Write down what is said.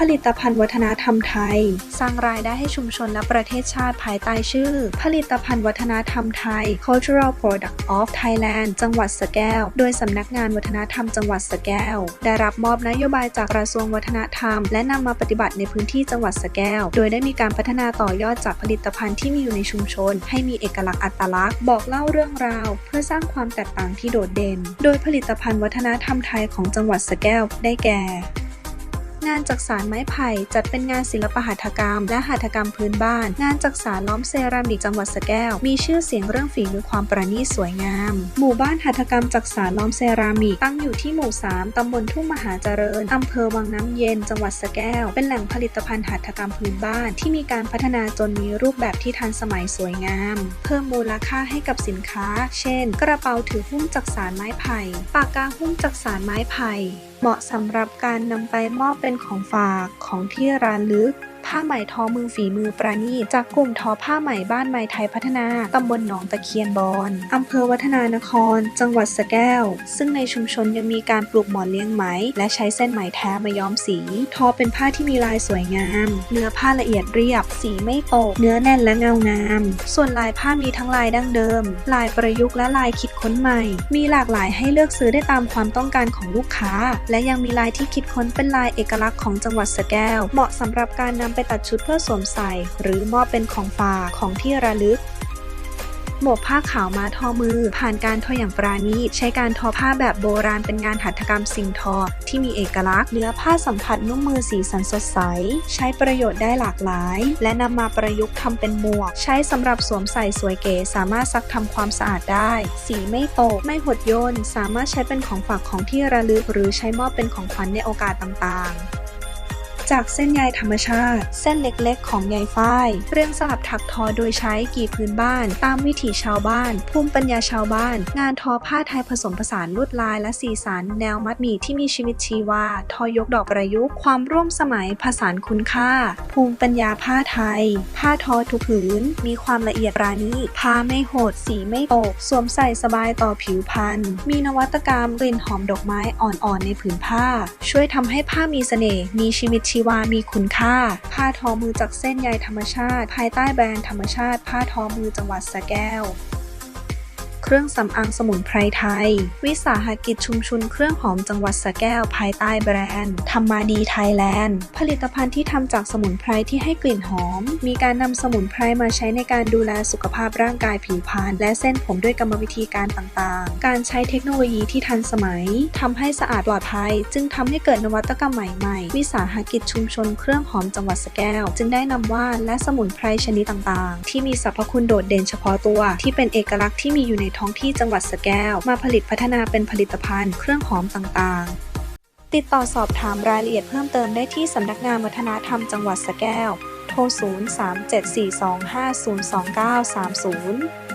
ผลิตภัณฑ์วัฒนธรรมไทย สร้างรายได้ให้ชุมชนและประเทศชาติภายใต้ชื่อ ผลิตภัณฑ์วัฒนธรรมไทย Cultural Product of Thailand จังหวัดสระแก้ว โดยสำนักงานวัฒนธรรมจังหวัดสระแก้ว ได้รับมอบนโยบายจากกระทรวงวัฒนธรรม และนำมาปฏิบัติในพื้นที่จังหวัดสระแก้ว โดยได้มีการพัฒนาต่อยอดจากผลิตภัณฑ์ที่มีอยู่ในชุมชน ให้มีเอกลักษณ์อัตลักษณ์ บอกเล่าเรื่องราว เพื่อสร้างความแตกต่างที่โดดเด่น โดยผลิตภัณฑ์วัฒนธรรมไทยของจังหวัดสระแก้วได้แก่ งานจักสานไม้ไผ่จัดเป็นงานศิลปหัตถกรรม และหัตถกรรมพื้นบ้าน งานจักสานล้อมเซรามิกจังหวัดสแก้ว มีชื่อเสียงเรื่องฝีมือความประณีตสวยงาม หมู่บ้านหัตถกรรมจักสานล้อมเซรามิกตั้งอยู่ที่หมู่ 3 ตำบลทุ่งมหาเจริญ อำเภอวังน้ำเย็น จังหวัดสแก้ว เป็นแหล่งผลิตภัณฑ์หัตถกรรมพื้นบ้าน ที่มีการพัฒนาจนมีรูปแบบที่ทันสมัยสวยงาม เพิ่มมูลค่าให้กับสินค้า เช่น กระเป๋าถือหุ้มจักสานไม้ไผ่ ปากกาหุ้มจักสานไม้ไผ่ เหมาะสำหรับการนำไปมอบเป็นของฝากของที่ระลึก ผ้าไหมทอมือฝีมือประณีตจากกลุ่มทอผ้าไหมบ้านไหมไทยพัฒนาตำบลหนองตะเคียนบอนอำเภอวัฒนานคร จังหวัดสแก้ว ซึ่งในชุมชนยังมีการปลูกหมอนเลี้ยงไหม และใช้เส้นไหมแท้มาย้อมสี ทอเป็นผ้าที่มีลายสวยงาม เนื้อผ้าละเอียดเรียบ สีไม่ตก เนื้อแน่นและเงางาม ส่วนลายผ้ามีทั้งลายดั้งเดิม ลายประยุกต์และลายคิดค้นใหม่ มีหลากหลายให้เลือกซื้อได้ตามความต้องการของลูกค้า และยังมีลายที่คิดค้นเป็นลายเอกลักษณ์ของจังหวัดสแก้ว เหมาะสำหรับการนำไปตัดชุดเพื่อสวมใส่ หรือมอบเป็นของฝากของที่ระลึก หมวกผ้าขาวมาทอมือ ผ่านการทออย่างปราณีตใช้การทอผ้าแบบโบราณเป็นงานหัตถกรรมสิ่งทอ ที่มีเอกลักษณ์เนื้อผ้าสัมผัสนุ่มมือสีสันสดใส ใช้ประโยชน์ได้หลากหลาย และนำมาประยุกต์ทำเป็นหมวก ใช้สำหรับสวมใส่สวยเก๋สามารถซักทำความสะอาดได้ สีไม่ตกไม่หดย่นสามารถใช้เป็นของฝากของที่ระลึก หรือใช้มอบเป็นของขวัญในโอกาสต่างๆ จากเส้นใยธรรมชาติ เส้นเล็กๆ ของใยฝ้าย เรื่องสลับถักทอโดยใช้กี่พื้นบ้าน ตามวิถีชาวบ้าน ภูมิปัญญาชาวบ้าน งานทอผ้าไทยผสมผสานลวดลายและสีสัน แนวมัดหมี่ที่มีชีวิตชีวา ทอยกดอกประยุกต์ ความร่วมสมัยผสานคุณค่า ภูมิปัญญาผ้าไทย ผ้าทอทุกผืน มีความละเอียดปราณีตผ้าไม่โหด สีไม่ตก สวมใส่สบายต่อผิวพรรณ มีนวัตกรรมกลิ่นหอมดอกไม้อ่อนๆในผืนผ้า ช่วยทำให้ผ้ามีเสน่ห์ มีชีวิตชีีวามีคุณค่า ผ้าทอมือจากเส้นใยธรรมชาติ ภายใต้แบรนด์ธรรมชาติ ผ้าทอมือจังหวัดสะแก้ว เครื่องสำอางสมุนไพรไทย วิสาหกิจชุมชนเครื่องหอมจังหวัดสระแก้วภายใต้แบรนด์ธรรมาดีไทยแลนด์ ผลิตภัณฑ์ที่ทำจากสมุนไพรที่ให้กลิ่นหอม มีการนำสมุนไพรมาใช้ในการดูแลสุขภาพร่างกายผิวพรรณและเส้นผมด้วยกรรมวิธีการต่างๆ การใช้เทคโนโลยีที่ทันสมัยทำให้สะอาดปลอดภัย จึงทำให้เกิดนวัตกรรมใหม่ๆ วิสาหกิจชุมชนเครื่องหอมจังหวัดสระแก้ว จึงได้นำว่านและสมุนไพรชนิดต่างๆ ที่มีสรรพคุณโดดเด่นเฉพาะตัว ที่เป็นเอกลักษณ์ที่มีอยู่ในท้องที่จังหวัดสแก้ว มาผลิตพัฒนาเป็นผลิตภัณฑ์ เครื่องหอมต่างๆ ติดต่อสอบถามรายละเอียดเพิ่มเติมได้ที่สำนักงานวัฒนธรรมจังหวัดสแก้ว โทร 0 3 7 4 2 5 0 2 9 3 0